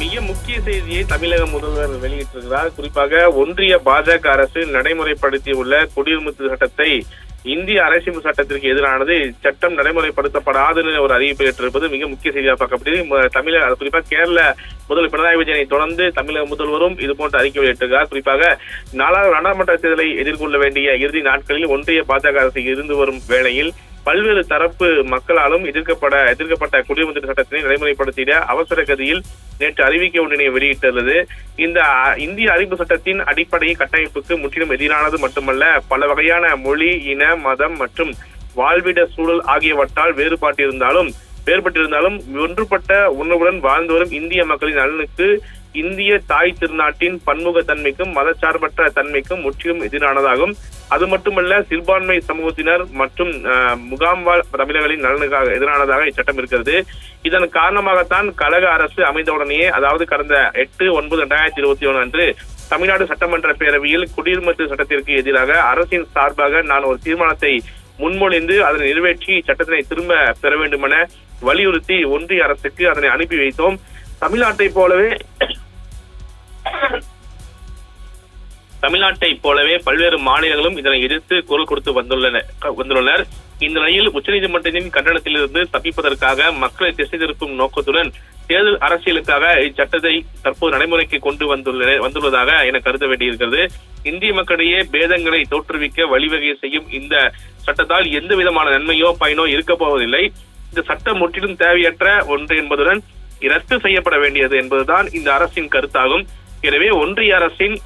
மிக முக்கிய செய்தியை தமிழக முதல்வர் வெளியிட்டிருக்கிறார். குறிப்பாக ஒன்றிய பாஜக அரசு நடைமுறைப்படுத்தியுள்ள குடியுரிமை சட்டத்தை இந்திய அரசியல் சட்டத்திற்கு எதிரானது சட்டம் நடைமுறைப்படுத்தப்படாதுன்னு ஒரு அறிவிப்பு ஏற்றிருப்பது மிக முக்கிய செய்தியாக பார்க்கப்படுது தமிழக குறிப்பாக கேரள முதல்வர் பினராயி விஜயனை தொடர்ந்து தமிழக முதல்வரும் இது போன்ற அறிக்கை வெளியிட்டிருக்கிறார் குறிப்பாக நாலாவது நாடாளுமன்ற தேர்தலை எதிர்கொள்ள வேண்டிய இறுதி நாட்களில் ஒன்றிய பாஜக அரசு இருந்து வரும் வேளையில் பல்வேறு தரப்பு மக்களாலும் எதிர்க்கப்பட எதிர்க்கப்பட்ட குடியுரிமை சட்டத்தினை நடைமுறைப்படுத்திட அவசர கதியில் நேற்று அறிவிக்கை ஒன்றினை வெளியிட்டுள்ளது. இந்த இந்திய அறிவு சட்டத்தின் அடிப்படை கட்டமைப்புக்கு முற்றிலும் எதிரானது மட்டுமல்ல பல வகையான மொழி இன மதம் மற்றும் வாழ்விட சூழல் ஆகியவற்றால் வேறுபாட்டிருந்தாலும் வேறுபட்டிருந்தாலும் ஒன்றுபட்ட உணர்வுடன் வாழ்ந்து வரும் இந்திய மக்களின் நலனுக்கு இந்திய தாய் திருநாட்டின் பன்முகத்தன்மைக்கும் மதச்சார்பற்ற தன்மைக்கும் முற்றிலும் எதிரானதாகும். அது மட்டுமல்ல சிறுபான்மை சமூகத்தினர் மற்றும் முகாம்வாழ் தமிழர்களின் நலனுக்காக எதிரானதாக இச்சட்டம் இருக்கிறது. இதன் காரணமாகத்தான் கழக அரசு அமைந்தவுடனேயே அதாவது கடந்த எட்டு ஒன்பது இரண்டாயிரத்தி இருபத்தி ஒன்று அன்று தமிழ்நாடு சட்டமன்ற பேரவையில் குடியுரிமை சட்டத்திற்கு எதிராக அரசின் சார்பாக நான் ஒரு தீர்மானத்தை முன்மொழிந்து அதனை நிறைவேற்றி சட்டத்தினை திரும்ப பெற வேண்டும் என வலியுறுத்தி ஒன்றிய அரசுக்கு அதனை அனுப்பி வைத்தோம். தமிழ்நாட்டை போலவே தமிழ்நாட்டை போலவே பல்வேறு மாநிலங்களும் இதனை எதிர்த்து குரல் கொடுத்து வந்துள்ளனர் வந்துள்ளனர். இந்த நிலையில் உச்சநீதிமன்றத்தின் கண்டனத்திலிருந்து தப்பிப்பதற்காக மக்களை திசை திருப்பும் நோக்கத்துடன் தேர்தல் அரசியலுக்காக இச்சட்டத்தை தற்போது நடைமுறைக்கு கொண்டு வந்துள்ள வந்துள்ளதாக என கருத வேண்டியிருக்கிறது. இந்திய மக்களிடையே பேதங்களை தோற்றுவிக்க வழிவகை செய்யும் இந்த சட்டத்தால் எந்த விதமான நன்மையோ பயனோ இருக்கப் போவதில்லை. இந்த சட்டம் முற்றிலும் தேவையற்ற ஒன்று என்பதுடன் ரத்து செய்யப்பட வேண்டியது என்பதுதான் இந்த அரசின் கருத்தாகும். எனவே ஒன்றிய அரசின்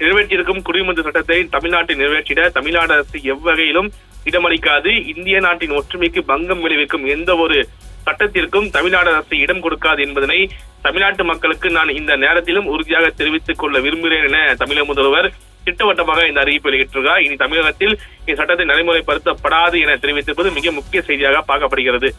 நிறைவேற்றியிருக்கும் குடியுரிமை சட்டத்தை தமிழ்நாட்டில் நிறைவேற்றிட தமிழ்நாடு அரசு எவ்வகையிலும் இடமளிக்காது. இந்திய நாட்டின் ஒற்றுமைக்கு பங்கம் விளைவிக்கும் எந்த ஒரு சட்டத்திற்கும் தமிழ்நாடு அரசு இடம் கொடுக்காது என்பதனை தமிழ்நாட்டு மக்களுக்கு நான் இந்த நேரத்திலும் உறுதியாக தெரிவித்துக் கொள்ள விரும்புகிறேன் என தமிழக முதல்வர் திட்டவட்டமாக இந்த அறிவிப்பு வெளியிட்டிருக்கிறார். இனி தமிழகத்தில் இந்த சட்டத்தை நடைமுறைப்படுத்தப்படாது என தெரிவித்திருப்பது மிக முக்கிய செய்தியாக பார்க்கப்படுகிறது.